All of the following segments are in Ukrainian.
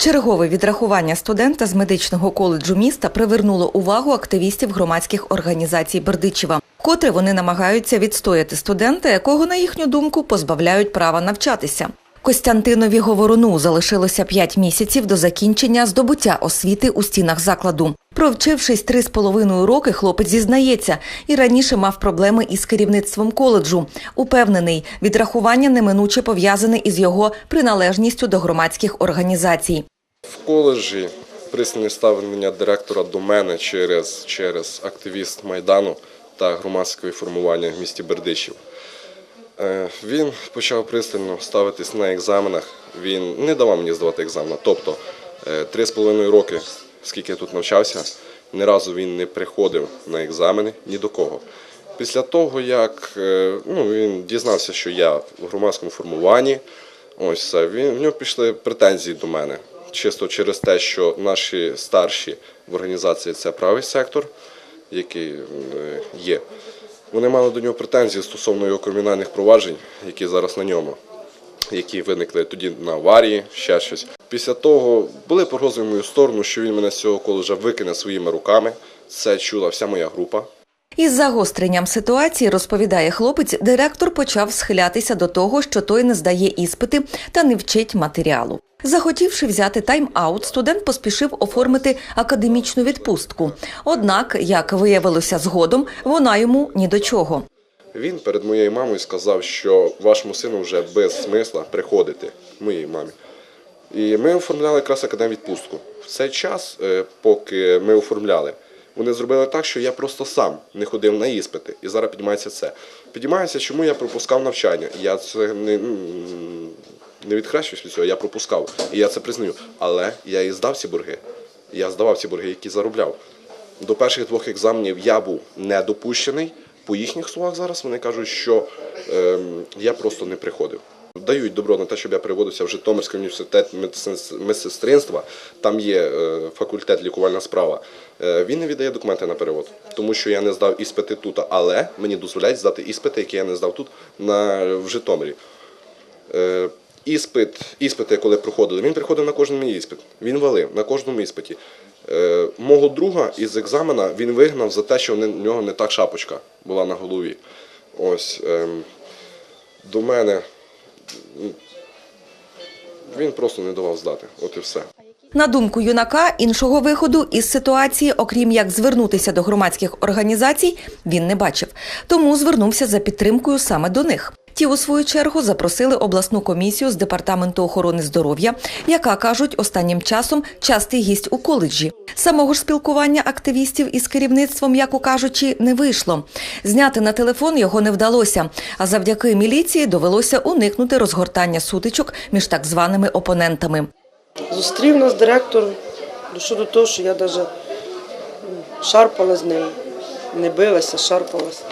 Чергове відрахування студента з медичного коледжу міста привернуло увагу активістів громадських організацій Бердичева, котре вони намагаються відстояти студента, якого, на їхню думку, позбавляють права навчатися. Костянтинові Говоруну залишилося 5 місяців до закінчення здобуття освіти у стінах закладу. Провчившись три з половиною роки, хлопець зізнається і раніше мав проблеми із керівництвом коледжу. Упевнений, відрахування неминуче пов'язане із його приналежністю до громадських організацій. В коледжі пристане ставлення директора до мене через, через активіст Майдану та громадського формування в місті Бердичів. Е, Він почав пристально ставитись на екзаменах. Він не давав мені здавати екзамен. Тобто е, три з половиною роки, скільки я тут навчався, ні разу він не приходив на екзамени ні до кого. Після того, як е, ну, він дізнався, що я в громадському формуванні, ось це, він, в нього пішли претензії до мене. Чисто через те, що наші старші в організації це правий сектор, який є. Вони мали до нього претензії стосовно його кримінальних проваджень, які зараз на ньому, які виникли тоді на аварії, ще щось. Після того були погрози в мою сторону, що він мене з цього коледжа викине своїми руками. Це чула вся моя група. Із загостренням ситуації, розповідає хлопець, директор почав схилятися до того, що той не здає іспити та не вчить матеріалу. Захотівши взяти тайм-аут, студент поспішив оформити академічну відпустку. Однак, як виявилося згодом, вона йому ні до чого. Він перед моєю мамою сказав, що вашому сину вже без смисла приходити, моїй мамі. І ми оформляли якраз академвідпустку. В цей час, е, поки ми оформляли, вони зробили так, що я просто сам не ходив на іспити. І зараз піднімається це. Піднімається, чому я пропускав навчання. Я це не, не відхрещуюсь від цього, я пропускав. І я це признаю. Але я і здав ці борги. Я здавав ці борги, які заробляв. До перших двох екзаменів я був не допущений. По їхніх словах зараз вони кажуть, що ем, я просто не приходив. Дають добро на те, щоб я переводився в Житомирський університет медсестринства. Там є е, факультет лікувальна справа. Е, він не віддає документи на перевод, тому що я не здав іспити тут, але мені дозволяють здати іспити, які я не здав тут на, в Житомирі. Е, Іспит, іспити, коли проходили, він приходив на кожен мій іспит. Він валив на кожному іспиті. Е, мого друга із екзамена він вигнав за те, що в нього не так шапочка була на голові. Ось ем, до мене він просто не давав здати. От і все. На думку юнака, іншого виходу із ситуації, окрім як звернутися до громадських організацій, він не бачив. Тому звернувся за підтримкою саме до них. Ті, у свою чергу, запросили обласну комісію з департаменту охорони здоров'я, яка кажуть, останнім часом частий гість у коледжі. Самого ж спілкування активістів із керівництвом, яко кажучи, не вийшло. Зняти на телефон його не вдалося. А завдяки міліції довелося уникнути розгортання сутичок між так званими опонентами. Зустрів нас директор, щодо того, що я навіть шарпала з ним, не билася, шарпалась.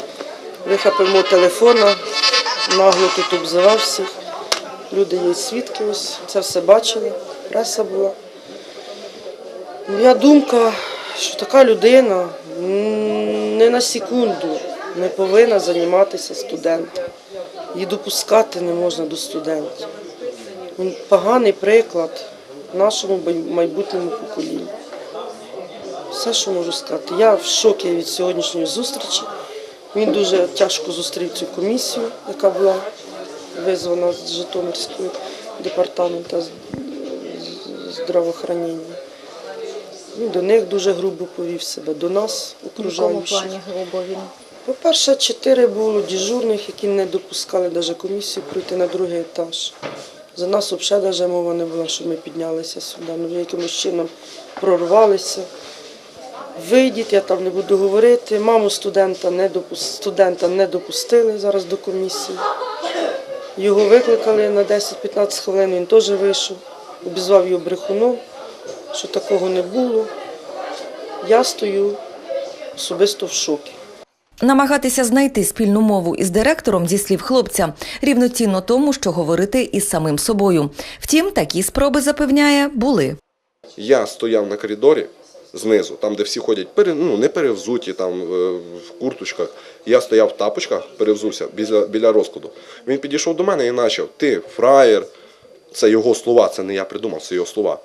Вихопив мого телефона, нагло тут обзивав всіх. Люди є свідки, ось це все бачили, преса була. Моя думка, що така людина не на секунду не повинна займатися студентом. Її допускати не можна до студентів. Він поганий приклад нашому майбутньому поколінню. Все, що можу сказати. Я в шокі від сьогоднішньої зустрічі. Він дуже тяжко зустрів цю комісію, яка була визвана з Житомирського департаменту здравоохранення. Він до них дуже грубо повів себе, до нас, окружаючих. плані грубо він? По-перше, чотири було дежурних, які не допускали навіть комісію пройти на другий етаж. За нас взагалі мова не була, що ми піднялися сюди. Ну, якимось чином прорвалися. Вийдіть, я там не буду говорити. Маму студента не, допус... студента не допустили зараз до комісії. Його викликали на 10-15 хвилин, він теж вийшов, обізвав його брехуном, що такого не було. Я стою особисто в шокі. Намагатися знайти спільну мову із директором, зі слів хлопця, рівноцінно тому, що говорити із самим собою. Втім, такі спроби запевняє були. Я стояв на коридорі знизу, там, де всі ходять, пере, ну, не перевзуті, там, е, в курточках. Я стояв в тапочках, перевзувся біля, біля розкладу. Він підійшов до мене і почав: Ти фраєр, це його слова, це не я придумав, це його слова.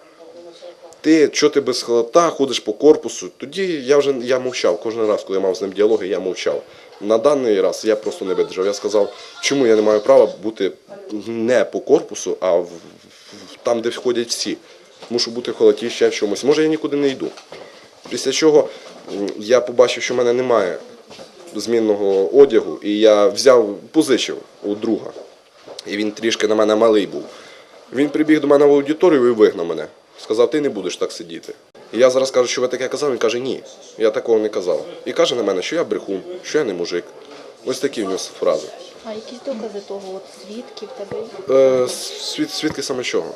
ти що ти без халата ходиш по корпусу. Тоді я вже я мовчав. Кожен раз, коли я мав з ним діалоги, я мовчав. На даний раз я просто не видержав. Я сказав, чому я не маю права бути не по корпусу, а в, в- там, де входять всі. Мушу бути в халаті ще в чомусь. Може, я нікуди не йду. Після чого я побачив, що в мене немає змінного одягу, і я взяв, позичив у друга. І він трішки на мене малий був. Він прибіг до мене в аудиторію і вигнав мене. Сказав, ти не будеш так сидіти. І я зараз кажу, що ви таке казав. Він каже, ні, я такого не казав. І каже на мене, що я брехун, що я не мужик. Ось такі в нього фрази. А якісь докази того, от свідків тебе? Е, свід, свідки саме чого?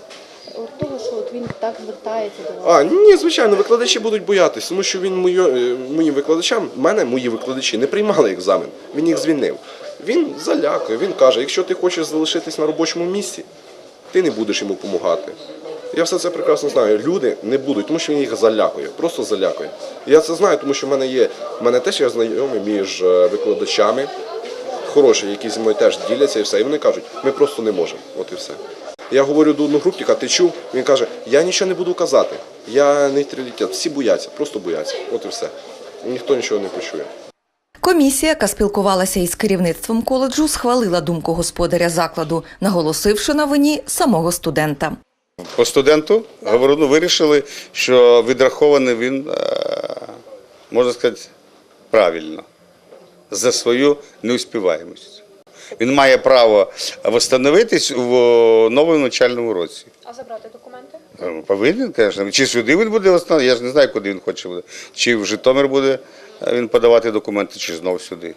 Того, що от він так звертається до вас. А, ні, звичайно, викладачі будуть боятись, тому що він моє, е, моїм викладачам, мене мої викладачі не приймали екзамен, він їх звільнив. Він залякує, він каже, якщо ти хочеш залишитись на робочому місці, ти не будеш йому допомагати. Я все це прекрасно знаю. Люди не будуть, тому що він їх залякує, просто залякує. Я це знаю, тому що в мене є, в мене теж є знайомі між е, викладачами, хороші, які зі мною теж діляться і все. І вони кажуть, ми просто не можемо. От і все. Я говорю до одногрупника, ти чув? Він каже, я нічого не буду казати. Я нейтралітет. Всі бояться, просто бояться. От і все. Ніхто нічого не почує. Комісія, яка спілкувалася із керівництвом коледжу, схвалила думку господаря закладу, наголосивши на вині самого студента. По студенту говорю, ну, вирішили, що відрахований він, е, можна сказати, правильно за свою неуспіваємість. Він має право встановитись в новому навчальному році. А забрати документи? Е, Повинен, звісно. Чи сюди він буде встановити, я ж не знаю, куди він хоче буде. Чи в Житомир буде е, він подавати документи, чи знову сюди.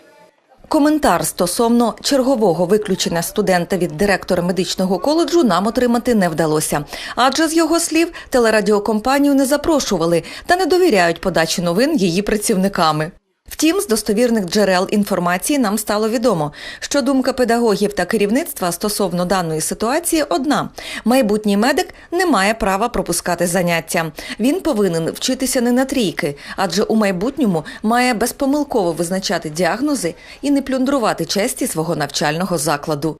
Коментар стосовно чергового виключення студента від директора медичного коледжу нам отримати не вдалося. Адже з його слів телерадіокомпанію не запрошували та не довіряють подачі новин її працівниками. Втім, з достовірних джерел інформації нам стало відомо, що думка педагогів та керівництва стосовно даної ситуації одна: майбутній медик не має права пропускати заняття. Він повинен вчитися не на трійки, адже у майбутньому має безпомилково визначати діагнози і не плюндрувати честі свого навчального закладу.